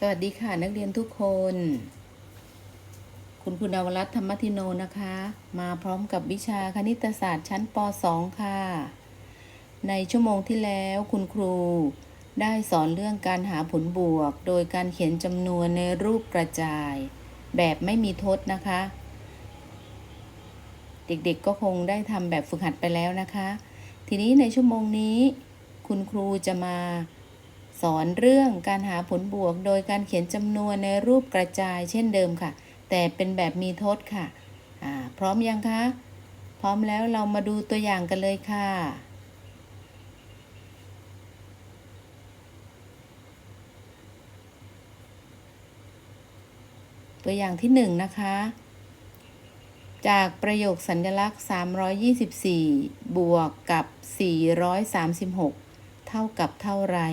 สวัสดีค่ะ นักเรียนทุกคน คุณคุณนวรัตน์ธรรมทิโนนะคะ มาพร้อมกับวิชาคณิตศาสตร์ชั้นป .2 ค่ะ ในชั่วโมงที่แล้วคุณครูได้สอนเรื่องการหาผลบวก โดยการเขียนจำนวนในรูปกระจาย แบบไม่มีทดนะคะ เด็กๆก็คงได้ทำแบบฝึกหัดไปแล้วนะคะ ทีนี้ในชั่วโมงนี้ คุณครูจะมา สอนเรื่องการหาผลบวกโดยการเขียนจำนวนในรูปกระจายเช่นเดิมค่ะ แต่เป็นแบบมีทดค่ะ พร้อมยังคะ พร้อมแล้วเรามาดูตัวอย่างกันเลยค่ะ ตัวอย่างที่หนึ่งนะคะ จากประโยคสัญลักษณ์ 324 บวกกับ 436 เท่ากับเท่าไหร่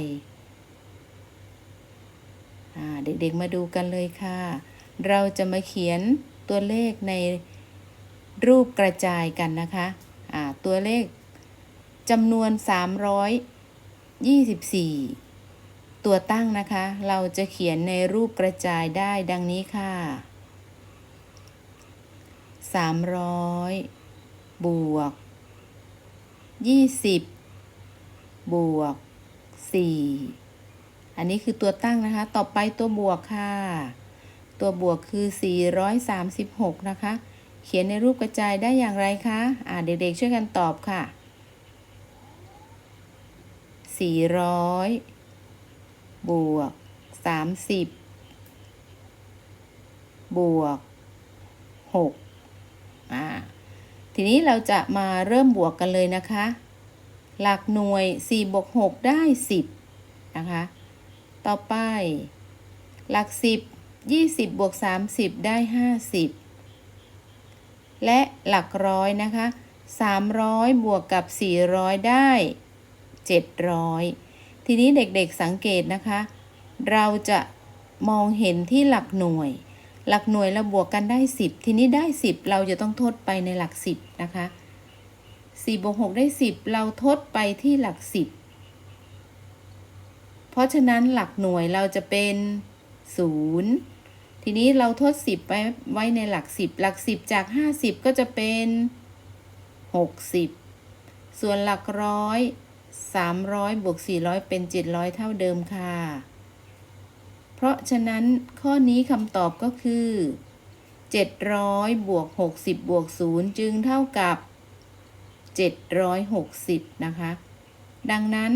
เด็กๆมาดูกันเลยค่ะ เราจะมาเขียนตัวเลขในรูปกระจายกันนะคะตัวเลขจำนวน 324 ตัวตั้งนะคะ เราจะเขียนในรูปกระจายได้ดังนี้ค่ะ 300 บวก 20 บวก 4 อันนี้คือตัวตั้งนะคะ ต่อไปตัวบวกค่ะ ตัวบวกคือ 436 นะคะ เขียนในรูปกระจายได้อย่างไรคะ อ่าเด็กๆช่วยกันตอบค่ะ 400 บวก 30 บวก 6 อ่า ทีนี้เราจะมาเริ่มบวกกันเลยนะคะ หลักหน่วย 4 บวก 6 ได้ 10 นะคะ ต่อไป หลัก10 20บวก30ได้50และหลักร้อยนะคะ300บวกกับ400ได้700ทีนี้เด็กๆสังเกตนะคะ เราจะมองเห็นที่หลักหน่วย หลักหน่วยเราบวกกันได้10ทีนี้ได้10เราจะต้องทดไปในหลัก10นะคะ4บวก6ได้10เราทดไปที่หลัก10 เพราะฉะนั้นหลักหน่วยเราจะเป็น 0 ทีนี้เราทด 10ไปไว้ในหลัก 10 หลัก 10 จาก 50 ก็จะเป็น 60 ส่วนหลักร้อย300บวก400 เป็น 700 เท่าเดิมค่ะ เพราะฉะนั้นข้อนี้คำตอบก็คือ 700บวก60บวก0จึงเท่ากับ 760 นะคะ ดังนั้น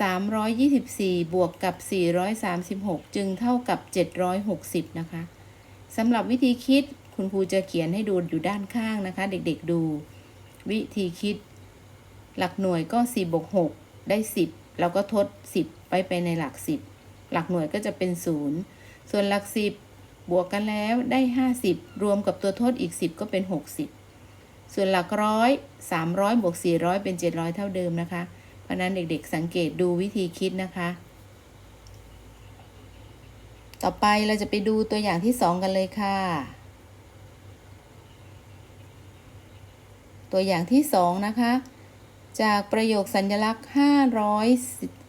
324 บวกกับ 436 จึงเท่ากับ 760 นะคะสำหรับวิธีคิดคุณครูจะเขียนให้ดูอยู่ด้านข้างนะคะ เด็กๆดู วิธีคิด หลักหน่วยก็ 4 บวก 6 ได้ 10แล้วก็ทด 10 ไปไปในหลัก 10 หลักหน่วยก็จะเป็น 0 ส่วนหลัก 10 บวกกันแล้วได้ 50 รวมกับตัวทดอีก 10 ก็เป็น 60 ส่วนหลักร้อย300 บวก 400 เป็น 700 เท่าเดิมนะคะ เพราะนั้นเด็กๆสังเกตดูวิธีคิดนะคะ ต่อไปเราจะไปดูตัวอย่างที่2กันเลยค่ะ ตัวอย่างที่2นะคะ จากประโยคสัญลักษณ์ 500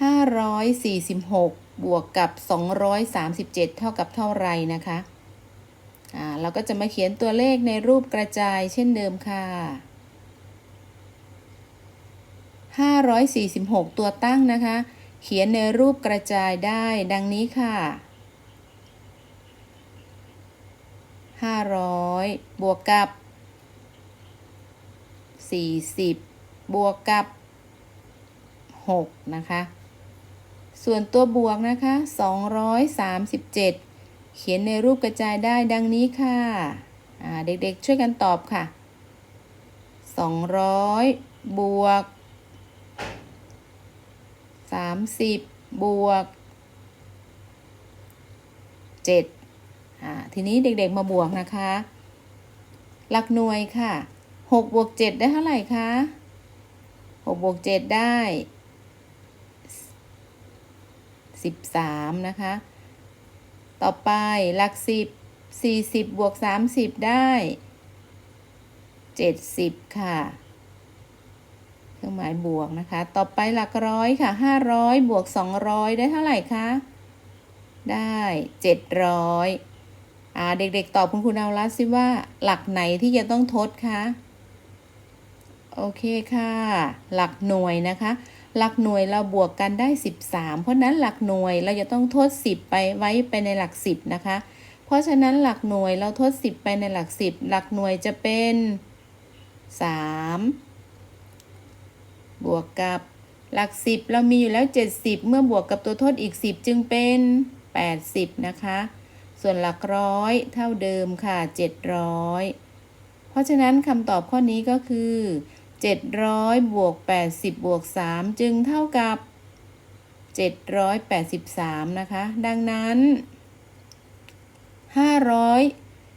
546บวกกับ 237 เท่ากับเท่าไรนะคะ อ่า เราก็จะมาเขียนตัวเลขในรูปกระจายเช่นเดิมค่ะ 546 ตัวตั้งนะคะ เขียนในรูปกระจายได้ดังนี้ค่ะ 500 บวกกับ 40 บวกกับ 6 นะคะ ส่วนตัวบวกนะคะ 237 เขียนในรูปกระจายได้ดังนี้ค่ะเด็กๆช่วยกันตอบค่ะ 200 บวก 30บวก7อ่าทีนี้เด็กๆมาบวกนะคะ หลักหน่วยค่ะ6บวก7ได้เท่าไหร่คะ6บวก7ได้13นะคะ ต่อไปหลัก10 40บวก30ได้70ค่ะ รื่องหมายบวกนะคะ ต่อไปหลักร้อยค่ะ500บวก200ได้เท่าไหร่คะ ได้เจ็ดร้อยอ่าเด็กๆ ตอบคุณครูนาวรัตสิว่าหลักไหนที่จะต้องทดคะ โอเคค่ะ หลักหน่วยนะคะ หลักหน่วยเราบวกกันได้ 13 เพราะฉะนั้นหลักหน่วยเราจะต้องทด 10 ไปไว้ไปในหลัก 10 นะคะ เพราะฉะนั้นหลักหน่วยเราทด 10 ไปในหลัก 10 หลักหน่วยจะเป็น 3 บวกกับหลัก10เรามีอยู่แล้ว 70 เมื่อบวกกับตัวทดอีก 10 จึงเป็น 80 นะคะ ส่วนหลักร้อยเท่าเดิมค่ะ 700 เพราะฉะนั้นคำตอบข้อนี้ก็คือ 700 บวก 80 บวก 3 จึงเท่ากับ 783 นะคะ ดังนั้น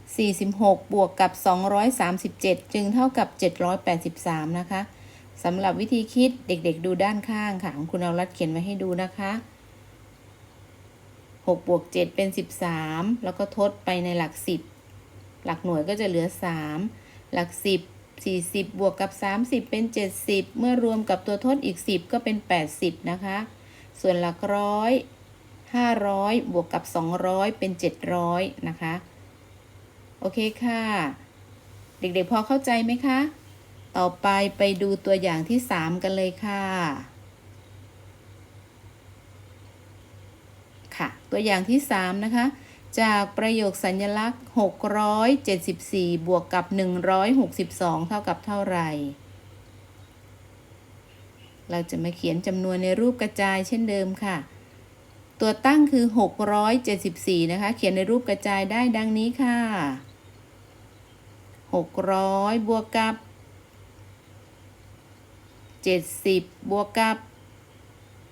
546 บวกกับ 237 จึงเท่ากับ 783 นะคะ สำหรับวิธีคิดเด็กๆดูด้านข้างค่ะของคุณเอารัดเขียนไว้ให้ดูนะคะ6บวก7เป็น 13 แล้วก็ทดไปในหลัก 10 หลักหน่วยก็จะเหลือ 3 หลัก 10 40 บวกกับ 30 เป็น 70 เมื่อรวมกับตัวทดอีก 10 ก็เป็น 80 นะคะ ส่วนหลักร้อย500 บวกกับ 200 เป็น 700 นะคะ โอเคค่ะ เด็กๆพอเข้าใจไหมคะ ต่อไปไปดูตัวอย่างที่ 3 กันเลยค่ะ ค่ะ ตัวอย่างที่ 3 นะคะ จากประโยคสัญลักษณ์ 674 บวกกับ 162 เท่ากับเท่าไหร่ เราจะมาเขียนจำนวนในรูปกระจายเช่นเดิมค่ะ ตัวตั้งคือ 674 นะคะ เขียนในรูปกระจายได้ดังนี้ค่ะ 600 บวกกับ 70บวกกับ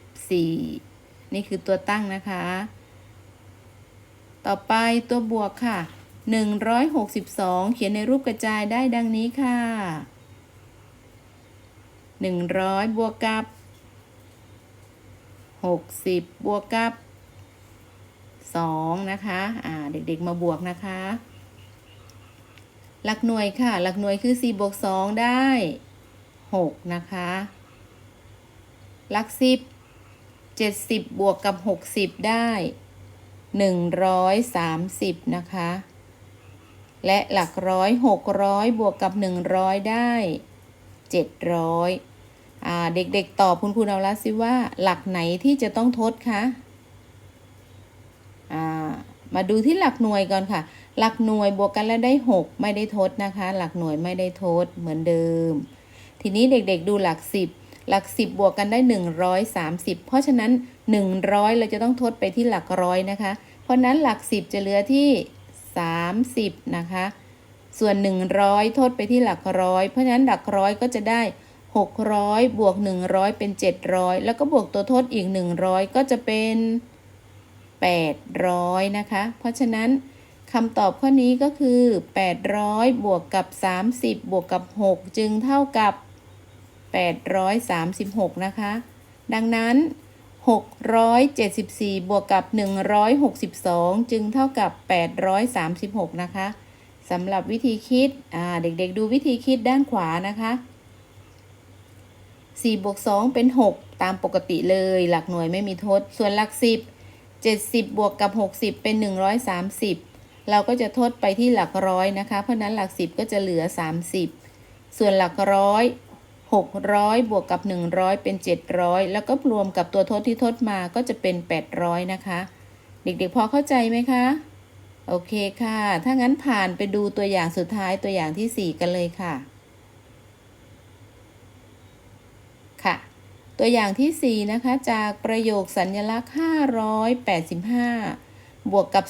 4นี่คือตัวตั้งนะคะ ต่อไปตัวบวกค่ะ162เขียนในรูปกระจายได้ดังนี้ค่ะ100บวกกับ60บวกกับ2นะคะอ่าเด็กๆมาบวกนะคะ หลักหน่วยค่ะ หลักหน่วยคือ4บวก2ได้ 6นะคะหลัก10 70บวกกับ60ได้130นะคะและหลักร้อย600บวกกับ100ได้700อ่าเด็กๆตอบคุณครูนาวรัตน์สิว่า หลักไหนที่จะต้องทดคะมาดูที่หลักหน่วยก่อนค่ะ หลักหน่วยบวกกันแล้วได้ 6 ไม่ได้ทดนะคะ หลักหน่วยไม่ได้ทดเหมือนเดิม ทีนี้เด็กๆดูหลัก10หลัก10บวกกันได้ 130 เพราะฉะนั้น 100 เราจะต้องทดไปที่หลักร้อยนะคะ เพราะนั้นหลัก10จะเหลือที่ 30 นะคะ ส่วน 100 ทดไปที่หลักร้อย เพราะฉะนั้นหลักร้อยก็จะได้ 600 บวก 100 เป็น 700 แล้วก็บวกตัวทดอีก 100 ก็จะเป็น 800 นะคะ เพราะฉะนั้นคำตอบข้อนี้ก็คือ 800 บวกกับ 30 บวกกับ 6 จึงเท่ากับ 836 นะคะ ดังนั้น 674 บวกกับ 162 จึงเท่ากับ 836 นะคะสำหรับวิธีคิดเด็กๆ ดูวิธีคิดด้านขวานะคะ4บวก2เป็น 6 ตามปกติเลย หลักหน่วยไม่มีทด ส่วนหลัก 10 70 บวกกับ 60 เป็น 130 เราก็จะทดไปที่หลักร้อยนะคะ เพราะนั้นหลัก 10 ก็จะเหลือ 30 ส่วนหลักร้อย 600 บวกกับ 100 เป็น 700 แล้วก็รวมกับตัวทดที่ทดมาก็จะเป็น 800 นะคะ เด็กๆพอเข้าใจไหมคะ โอเคค่ะ ถ้างั้นผ่านไปดูตัวอย่างสุดท้ายตัวอย่างที่ 4 กันเลยค่ะ ค่ะ ตัวอย่างที่ 4 นะคะ จากประโยคสัญลักษณ์ 585 บวกกับ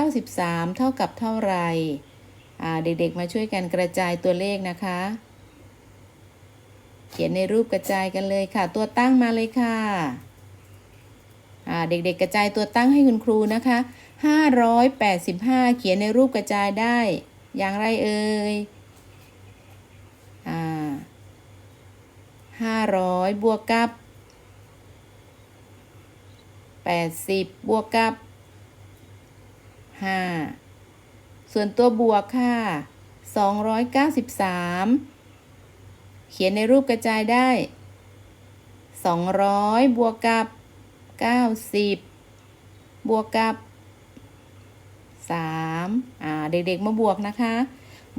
293 เท่ากับเท่าไหร่เด็กๆมาช่วยกันกระจายตัวเลขนะคะ เขียนในรูปกระจายกันเลยค่ะ ตัวตั้งมาเลยค่ะเด็กๆกระจายตัวตั้งให้คุณครูนะคะ 585 เขียนในรูปกระจายได้ อย่างไรเอ่ยอ่า500บวกกับ80บวกกับ5ส่วนตัวบวกค่ะ293เขียนในรูปกระจายได้ 200 บวกกับ 90 บวกกับสามอ่า เด็กๆ มาบวกนะคะ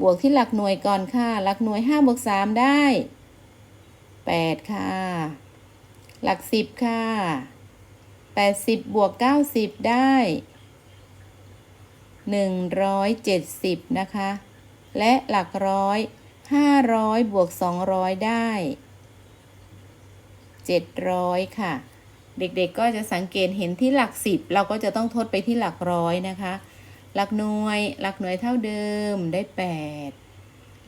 บวกที่หลักหน่วยก่อนค่ะ หลักหน่วยห้าบวกสามได้แปดค่ะ หลักสิบค่ะแปดสิบบวกเก้าสิบได้หนึ่งร้อยเจ็ดสิบนะคะ และหลักร้อย ห้าร้อยบวกสองร้อยได้เจ็ดร้อยค่ะ เด็กๆก็จะสังเกตเห็นที่หลักสิบเราก็จะต้องทดไปที่หลักร้อยนะคะ หลักหน่วยหลักหน่วยเท่าเดิมได้แปด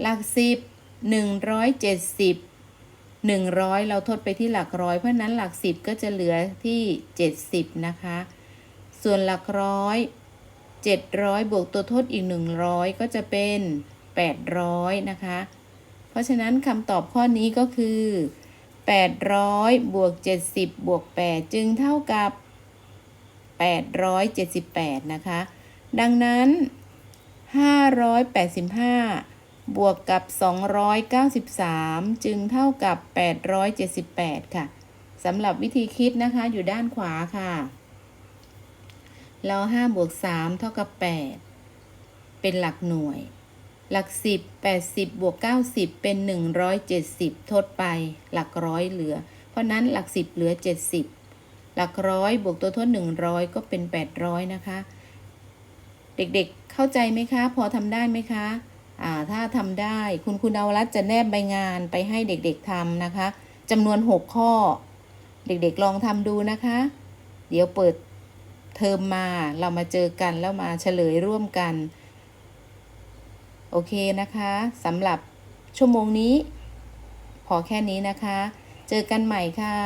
หลักสิบหนึ่งร้อยเจ็ดสิบหนึ่งร้อยเราทดไปที่หลักร้อยเพราะนั้นหลักสิบก็จะเหลือที่เจ็ดสิบนะคะ ส่วนหลักร้อยเจ็ดร้อยบวกตัวทดอีกหนึ่งร้อยก็จะเป็น แปดร้อยนะคะ เพราะฉะนั้นคำตอบข้อนี้ก็คือ 800 บวก 70 บวก 8 จึงเท่ากับ 878 นะคะ ดังนั้น 585 บวกกับ 293 จึงเท่ากับ 878 ค่ะสำหรับวิธีคิดนะคะอยู่ด้านขวาค่ะ เรา5บวก3เท่ากับ 8 เป็นหลักหน่วย หลักสิบแปดสิบบวกเก้าสิบเป็นหนึ่งร้อยเจ็ดสิบทดไป หลักร้อยเหลือ เพราะนั้นหลักสิบเหลือเจ็ดสิบหลักร้อยบวกตัวทดหนึ่งร้อยก็เป็นแปดร้อยนะคะ เด็กๆเข้าใจไหมคะ พอทำได้ไหมคะอ่าถ้าทำได้คุณคุณดารัตจะแนบใบงานไปให้เด็กๆทำนะคะจำนวนหกข้อ เด็กๆลองทำดูนะคะ เดี๋ยวเปิดเทอมมาเรามาเจอกันแล้วมาเฉลยร่วมกัน โอเคนะคะสำหรับชั่วโมงนี้ พอแค่นี้นะคะ เจอกันใหม่ค่ะ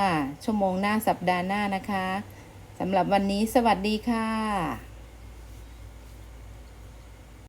ชั่วโมงหน้าสัปดาห์หน้านะคะสำหรับวันนี้สวัสดีค่ะ